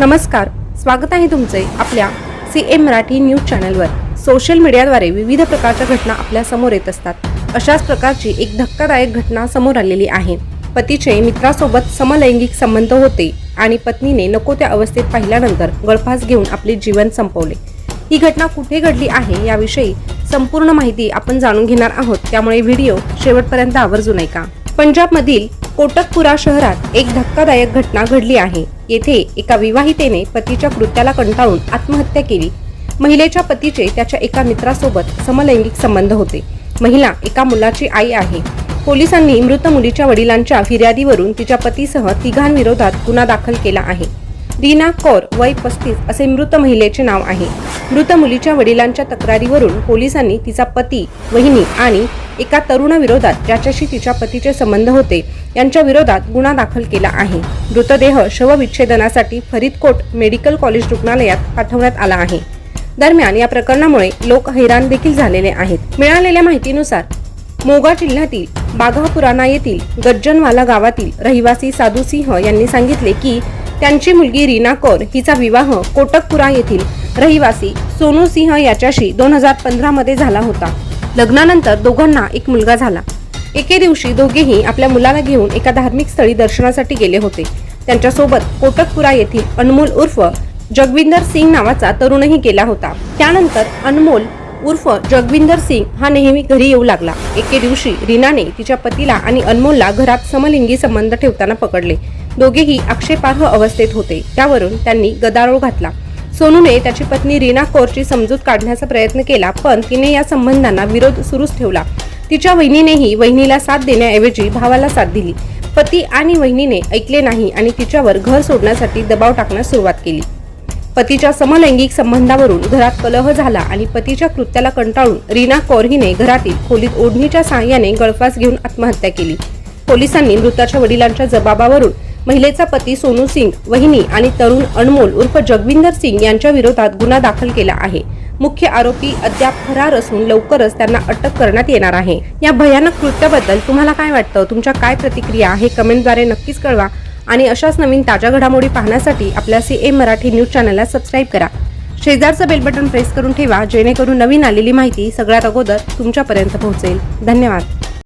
नमस्कार स्वागत आहे तुमचे आपल्या सी एम मराठी न्यूज चॅनलवर. सोशल मीडियाद्वारे विविध प्रकारच्या घटना आपल्यासमोर येत असतात. अशाच प्रकारची एक धक्कादायक घटना समोर आलेली आहे. पतीचे मित्रासोबत समलैंगिक संबंध होते आणि पत्नीने नको त्या अवस्थेत पाहिल्यानंतर गळफास घेऊन आपले जीवन संपवले. ही घटना कुठे घडली आहे याविषयी संपूर्ण माहिती आपण जाणून घेणार आहोत. त्यामुळे व्हिडिओ शेवटपर्यंत आवर्जून ऐका. पंजाबमधील कोटकपुरा शहरात एक धक्कादायक घटना घडली आहे. येथे एका विवाहितेने पतीच्या कृत्याला कंटाळून आत्महत्या केली. महिलेच्या पतीचे त्याच्या एका मित्रासोबत समलैंगिक संबंध होते. महिला एका मुलाची आई आहे. पोलिसांनी मृत मुलीच्या वडिलांच्या फिर्यादीवरून तिच्या पतीसह तिघांविरोधात गुन्हा दाखल केला आहे. रीना कौर वय पस्तीस असे मृत महिलेचे नाव आहे. मृत मुलीच्या वडिलांच्या तक्रारीवरून पोलिसांनी तिचा पती वहिनी आणि एका तरुणाविरोधात ज्याच्याशी तिच्या पतीचे संबंध होते यांच्या विरोधात गुन्हा दाखल केला आहे. मृतदेह शवविच्छेदनासाठी फरीदकोट मेडिकल कॉलेज रुग्णालयात पाठवण्यात आला आहे. दरम्यान या प्रकरणामुळे लोक हैराण देखील झालेले आहेत. मिळालेल्या माहितीनुसार मोगा जिल्ह्यातील बाघापुराणा येथील गज्जनवाला गावातील रहिवासी साधू सिंह यांनी सांगितले की त्यांची मुलगी रीना कौर हिचा विवाह कोटकपुरा येथील रहिवासी सोनू सिंह याच्याशी दोन हजार पंधरामध्ये झाला होता. लग्नानंतर दोघांना एक मुलगा झाला. एके दिवशी दोघेही आपल्या मुलाला घेऊन एका धार्मिक स्थळी दर्शनासाठी गेले होते. त्यांच्यासोबत कोटकपुरा येथील अनमोल उर्फ जगविंदर सिंग नावाचा तरुणही गेला होता. त्यानंतर अनमोल उर्फ जगविंदर सिंग हा नेहमी घरी येऊ लागला. एके दिवशी रीनाने तिच्या पतीला आणि अनमोलला घरात समलिंगी संबंध ठेवताना पकडले. दोघेही आक्षेपार्ह अवस्थेत होते. त्यावरून त्यांनी गदारोळ घातला. सोनूने त्याची पत्नी रीना कौरची समजूत काढण्याचा प्रयत्न केला पण तिने या संबंधांना विरोध सुरूच ठेवला. तिच्या वहिनीनेही वहिनीला साथ देण्याऐवजी भावाला साथ दिली. पती आणि वहिनीने ऐकले नाही आणि तिच्यावर घर सोडण्यासाठी दबाव टाकण्यास सुरुवात केली. पतीच्या समलैंगिक संबंधावरून घरात कलह झाला आणि पतीच्या कृत्याला कंटाळून रीना कौर हिने घरातील खोलीत ओढणीच्या सहाय्याने गळफास घेऊन आत्महत्या केली. पोलिसांनी मृताच्या वडिलांच्या जबाबावरून महिलेचा पती सोनू सिंग वहिनी आणि तरुण अनमोल उर्फ जगविंदर सिंग यांच्या विरोधात गुन्हा दाखल केला आहे. मुख्य आरोपी अद्याप फरार असून लवकरच त्यांना अटक करण्यात येणार आहे. या भयानक कृत्याबद्दल तुम्हाला काय वाटतं? तुमच्या काय प्रतिक्रिया हे कमेंटद्वारे नक्कीच कळवा. आणि अशाच नवीन ताज्या घडामोडी पाहण्यासाठी आपल्या सी एम मराठी न्यूज चॅनलला सबस्क्राईब करा. शेजारचं बेल बटन प्रेस करून ठेवा जेणेकरून नवीन आलेली माहिती सगळ्यात अगोदर तुमच्यापर्यंत पोहोचेल. धन्यवाद.